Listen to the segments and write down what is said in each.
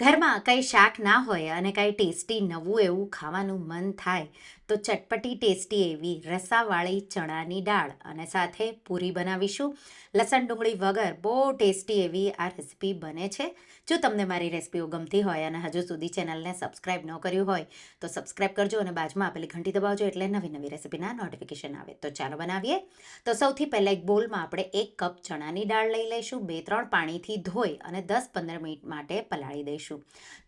ઘરમાં કંઈ શાક ના હોય અને કંઈ ટેસ્ટી નવું એવું ખાવાનું મન થાય, તો ચટપટી ટેસ્ટી એવી રસાવાળી ચણાની દાળ અને સાથે પૂરી બનાવીશું. લસણ ડુંગળી વગર બહુ ટેસ્ટી એવી આ રેસીપી બને છે. જો તમને મારી રેસીપીઓ ગમતી હોય અને હજુ સુધી ચેનલને સબસ્ક્રાઈબ ન કર્યું હોય, તો સબસ્ક્રાઈબ કરજો અને બાજુમાં આપેલી ઘંટી દબાવજો એટલે નવી નવી રેસીપીના નોટિફિકેશન આવે. તો ચાલો બનાવીએ. તો સૌથી પહેલાં એક બોલમાં આપણે એક કપ ચણાની દાળ લઈ લઈશું, બે, ત્રણ પાણીથી ધોઈ અને દસ, પંદર મિનિટ માટે પલાળી દઈશું.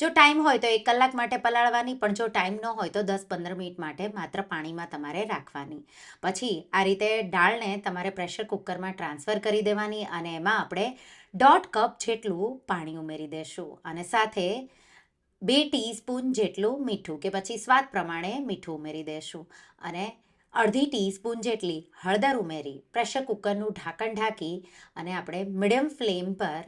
જો ટાઈમ હોય તો એક કલાક માટે પલાળવાની, પણ જો ટાઈમ ન હોય તો દસ પંદર મિનિટ માટે માત્ર પાણીમાં તમારે રાખવાની. પછી આ રીતે દાળને તમારે પ્રેશર કુકરમાં ટ્રાન્સફર કરી દેવાની અને એમાં આપણે દોઢ કપ જેટલું પાણી ઉમેરી દેશું અને સાથે બે ટીસ્પૂન જેટલું મીઠું કે પછી સ્વાદ પ્રમાણે મીઠું ઉમેરી દેશું અને અડધી ટીસ્પૂન જેટલી હળદર ઉમેરી, પ્રેશર કુકરનું ઢાંકણ ઢાંકી અને આપણે મીડિયમ ફ્લેમ પર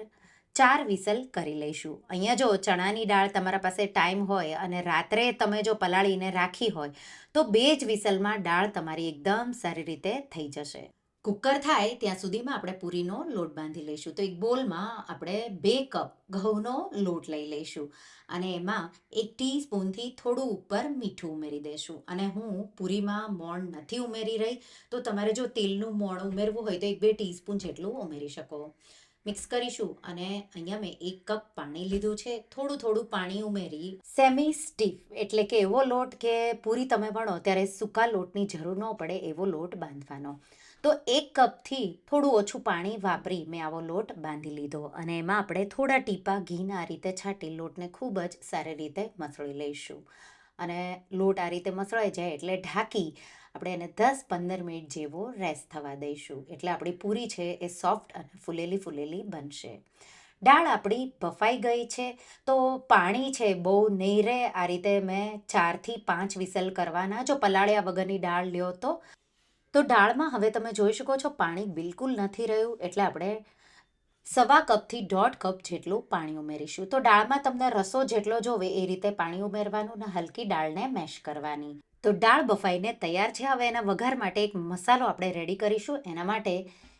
ચાર વિસલ કરી લઈશું. અહીંયા જો ચણાની દાળ તમારા પાસે ટાઈમ હોય અને રાત્રે તમે જો પલાળીને રાખી હોય, તો બે જ વિસલમાં દાળ તમારી એકદમ સારી રીતે થઈ જશે. કુકર થાય ત્યાં સુધીમાં આપણે પૂરીનો લોટ બાંધી લઈશું. તો એક બોલમાં આપણે બે કપ ઘઉંનો લોટ લઈ લઈશું અને એમાં એક ટીસ્પૂનથી થોડું ઉપર મીઠું ઉમેરી દઈશું. અને હું પૂરીમાં મોણ નથી ઉમેરી રહી, તો તમારે જો તેલનું મોણ ઉમેરવું હોય તો એક બે ટીસ્પૂન જેટલું ઉમેરી શકો. મિક્સ કરીશું અને અહીંયા મેં એક કપ પાણી લીધું છે. થોડું થોડું પાણી ઉમેરી. સેમી સ્ટીફ એટલે કે એવો લોટ કે પૂરી તમે ભણો ત્યારે સૂકા લોટની જરૂર ન પડે એવો લોટ બાંધવાનો. તો એક કપથી થોડું ઓછું પાણી વાપરી મેં આવો લોટ બાંધી લીધો અને એમાં આપણે થોડા ટીપા ઘીના રીતે છાંટી લોટને ખૂબ જ સારી રીતે મસળી લઈશું. અને લોટ આ રીતે મસળાઈ જાય એટલે ઢાંકી આપણે એને દસ પંદર મિનિટ જેવો રેસ્ટ થવા દઈશું. એટલે આપણી પૂરી છે એ સોફ્ટ અને ફૂલેલી ફૂલેલી બનશે. દાળ આપણી બફાઈ ગઈ છે, તો પાણી છે બહુ નહીં રહે. આ રીતે મેં ચારથી પાંચ વિસલ કરવાના. જો પલાળ્યા વગરની દાળ લ્યો તો. તો દાળમાં હવે તમે જોઈ શકો છો પાણી બિલકુલ નથી રહ્યું. એટલે આપણે સવા કપથી દોઢ કપ જેટલું પાણી ઉમેરીશું. તો દાળમાં તમને રસો જેટલો જોવે એ રીતે પાણી ઉમેરવાનું ને હલકી દાળને મેશ કરવાની. તો દાળ બફાઈને તૈયાર છે. હવે એના વઘાર માટે એક મસાલો આપણે રેડી કરીશું. એના માટે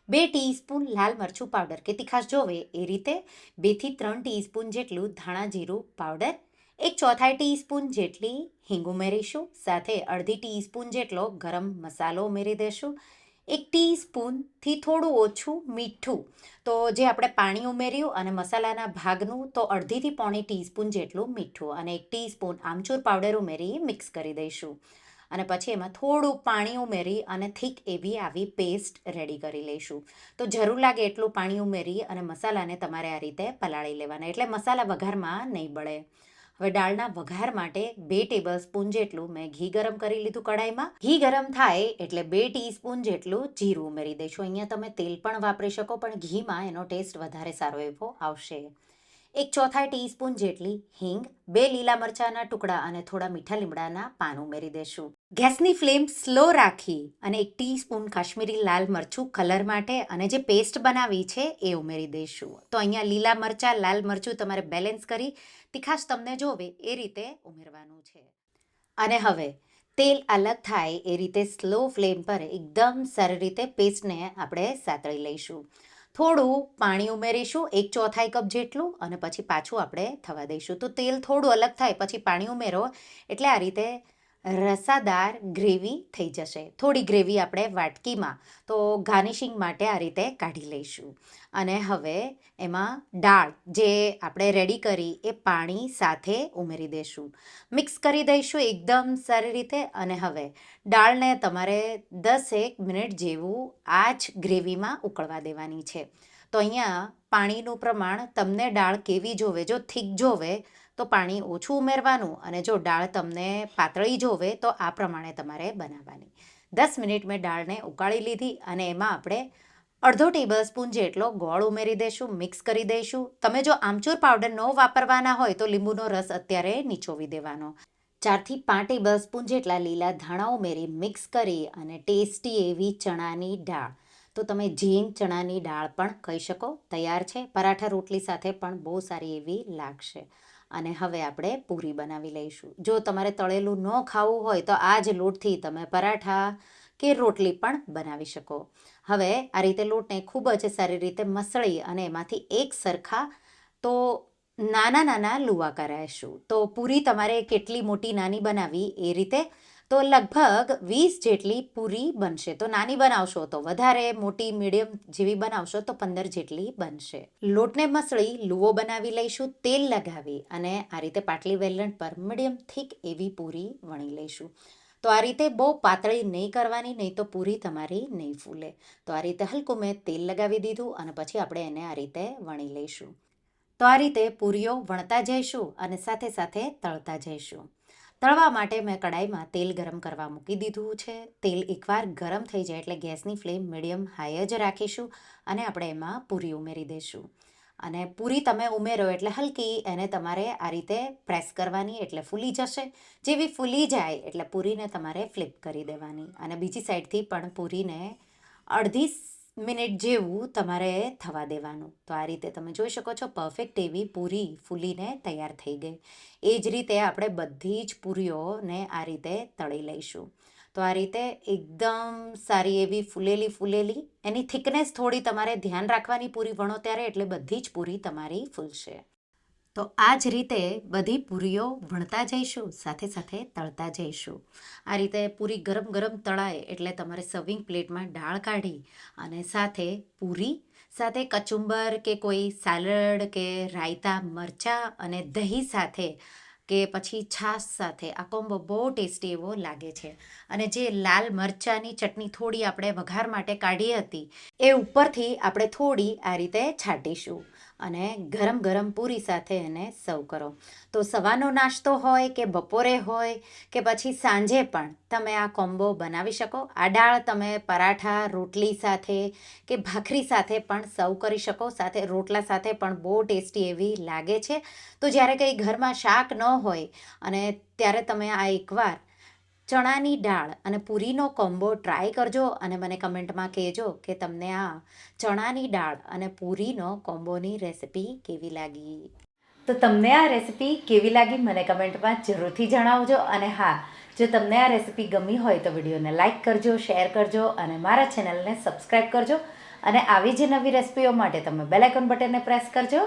બે ટીસ્પૂન લાલ મરચું પાવડર કે તીખાશ જોવે એ રીતે બેથી ત્રણ ટીસ્પૂન જેટલું ધાણા જીરું પાવડર એક ચોથાઈ ટીસ્પૂન જેટલી હિંગ ઉમેરીશું. સાથે અડધી ટીસ્પૂન જેટલો ગરમ મસાલો ઉમેરી દઈશું એક ટીસ્પૂનથી થોડું ઓછું મીઠું. તો જે આપણે પાણી ઉમેર્યું અને મસાલાના ભાગનું, તો અડધીથી પોણી ટીસ્પૂન જેટલું મીઠું અને એક ટીસ્પૂન આમચૂર પાવડર ઉમેરી મિક્સ કરી દઈશું. અને પછી એમાં થોડું પાણી ઉમેરી અને થીક એવી આવી પેસ્ટ રેડી કરી લઈશું. તો જરૂર લાગે એટલું પાણી ઉમેરી અને મસાલાને તમારે આ રીતે પલાળી લેવાના. એટલે મસાલા વઘારમાં નહીં બળે. હવે દાળના વઘાર માટે બે ટેબલ સ્પૂન જેટલું મેં ઘી ગરમ કરી લીધું કડાઈમાં ઘી ગરમ થાય એટલે બે ટીસ્પૂન જેટલું જીરું ઉમેરી દઈશું. અહીંયા તમે તેલ પણ વાપરી શકો, પણ ઘીમાં એનો ટેસ્ટ વધારે સારો એવો આવશે. એક ચોથાઈ ટીસ્પૂન જેટલી હિંગ, બે લીલા મરચાંના ટુકડા અને થોડા મીઠા લીમડાના પાન ઉમેરી દેશું. ગેસની ફ્લેમ સ્લો રાખી અને એક ટીસ્પૂન કાશ્મીરી લાલ મરચું કલર માટે અને જે પેસ્ટ બનાવી છે એ ઉમેરી દઈશું તો અહીંયા લીલા મરચાં, લાલ મરચું તમારે બેલેન્સ કરી તીખાશ તમને જોવે એ રીતે ઉમેરવાનું છે. અને હવે, તેલ અલગ થાય એ રીતે સ્લો ફ્લેમ પર એકદમ સારી રીતે પેસ્ટને આપણે સાતળી લઈશું. થોડું પાણી ઉમેરીશું, એક ચોથાઈ કપ જેટલું અને પછી પાછું આપણે થવા દઈશું. તો તેલ થોડું અલગ થાય, પછી પાણી ઉમેરો. એટલે આ રીતે રસાદાર ગ્રેવી થઈ જશે. થોડી ગ્રેવી આપણે વાટકીમાં, તો ગાર્નિશિંગ માટે આ રીતે કાઢી લઈશું. અને હવે એમાં દાળ, જે આપણે રેડી કરી, એ પાણી સાથે ઉમેરી દઈશું. મિક્સ કરી દઈશું એકદમ સારી રીતે, અને હવે દાળને તમારે દસેક મિનિટ જેવું આ જ ગ્રેવીમાં ઉકળવા દેવાની છે. તો અહીંયા પાણીનું પ્રમાણ તમને દાળ કેવી જોવે, જો થીક જોવે તો પાણી ઓછું ઉમેરવાનું અને જો દાળ તમને પાતળી જોવે તો આ પ્રમાણે તમારે બનાવવાની. દસ મિનિટ મેં દાળને ઉકાળી લીધી અને એમાં આપણે અડધો ટેબલ સ્પૂન જેટલો ગોળ ઉમેરી દઈશું, મિક્સ કરી દઈશું. તમે જો આમચૂર પાવડર ન વાપરવાના હોય, તો લીંબુનો રસ અત્યારે નીચોવી દેવાનો. ચારથી પાંચ ટેબલ સ્પૂન જેટલા લીલા ધાણા ઉમેરી મિક્સ કરી અને ટેસ્ટી એવી ચણાની દાળ તો તમે જીન ચણાની દાળ પણ કહી શકો, તૈયાર છે. પરાઠા રોટલી સાથે પણ બહુ સારી એવી લાગશે. અને હવે આપણે પૂરી બનાવી લઈશું. જો તમારે તળેલું ન ખાવું હોય તો આ જ લોટથી તમે પરાઠા કે રોટલી પણ બનાવી શકો. હવે આ રીતે લોટને ખૂબ જ સારી રીતે મસળી અને એમાંથી એક સરખા તો નાના નાના લુવા કરાવીશું તો પૂરી તમારે કેટલી મોટી નાની બનાવી એ રીતે તો લગભગ વીસ જેટલી પૂરી બનશે. તો નાની બનાવશો તો વધારે, મોટી, મીડિયમ જેવી બનાવશો તો પંદર જેટલી બનશે. લોટને મસળી લુવો બનાવી લઈશું, તેલ લગાવી અને આ રીતે પાટલી વેલણ પર મીડિયમ થીક એવી પૂરી વણી લઈશું. તો આ રીતે બહુ પાતળી નહીં કરવાની, નહીં તો પૂરી તમારી નહીં ફૂલે. તો આ રીતે હલકું મેં તેલ લગાવી દીધું અને પછી આપણે એને આ રીતે વણી લઈશું. તો આ રીતે પૂરીઓ વણતા જઈશું અને સાથે સાથે તળતા જઈશું. તળવા માટે મેં કડાઈમાં તેલ ગરમ કરવા મૂકી દીધું છે. તેલ એકવાર ગરમ થઈ જાય એટલે ગેસની ફ્લેમ મીડિયમ હાઈ જ રાખીશું અને આપણે એમાં પૂરી ઉમેરી દઈશું. અને પૂરી તમે ઉમેરો એટલે હલકી, એને તમારે આ રીતે પ્રેસ કરવાની એટલે ફૂલી જશે. જેવી ફૂલી જાય એટલે પૂરીને તમારે ફ્લિપ કરી દેવાની. અને બીજી સાઈડથી પણ પૂરીને અડધી મિનિટ જેવું તમારે થવા દેવાનું. તો આ રીતે તમે જોઈ શકો છો પરફેક્ટ એવી પૂરી ફૂલીને તૈયાર થઈ ગઈ. એ જ રીતે આપણે બધી જ પૂરીઓને આ રીતે તળી લઈશું. તો આ રીતે એકદમ સારી એવી ફૂલેલી ફૂલેલી, એની થિકનેસ થોડી તમારે ધ્યાન રાખવાની પૂરી વણો ત્યારે એટલે બધી જ પૂરી તમારી ફૂલશે. તો આ જ રીતે બધી પૂરીઓ વણતા જઈશું, સાથે સાથે તળતા જઈશું. આ રીતે પૂરી ગરમ ગરમ તળાય એટલે તમારે સર્વિંગ પ્લેટમાં દાળ કાઢી અને સાથે પૂરી, સાથે કચુંબર કે કોઈ સાલડ કે રાયતા, મરચાં અને દહીં સાથે કે પછી છાશ સાથે. આ કોમ્બો બહુ ટેસ્ટી એવો લાગે છે. અને જે લાલ મરચાંની ચટણી થોડી આપણે વઘાર માટે કાઢી હતી, એ ઉપરથી આપણે થોડી આ રીતે છાંટીશું. અને ગરમ ગરમ પૂરી સાથે એને સર્વ કરો. તો સવારનો નાસ્તો હોય કે બપોરે હોય કે પછી સાંજે પણ તમે આ કોમ્બો બનાવી શકો. આ દાળ તમે પરાઠા, રોટલી સાથે કે ભાખરી સાથે પણ સર્વ કરી શકો. સાથે રોટલા સાથે પણ બહુ ટેસ્ટી એવી લાગે છે. તો જ્યારે કંઈ ઘરમાં શાક ન હોય અને ત્યારે તમે આ એકવાર ચણાની દાળ અને પૂરીનો કોમ્બો ટ્રાય કરજો અને મને કમેન્ટમાં કહેજો કે તમને આ ચણાની દાળ અને પૂરીનો કોમ્બોની રેસિપી કેવી લાગી. તો તમને આ રેસિપી કેવી લાગી મને કમેન્ટમાં જરૂરથી જણાવજો અને હા, જો તમને આ રેસિપી ગમી હોય તો વિડીયોને લાઇક કરજો, શેર કરજો અને મારા ચેનલને સબસ્ક્રાઈબ કરજો અને આવી જ નવી રેસિપીઓ માટે તમે બેલ આઇકોન બટનને પ્રેસ કરજો.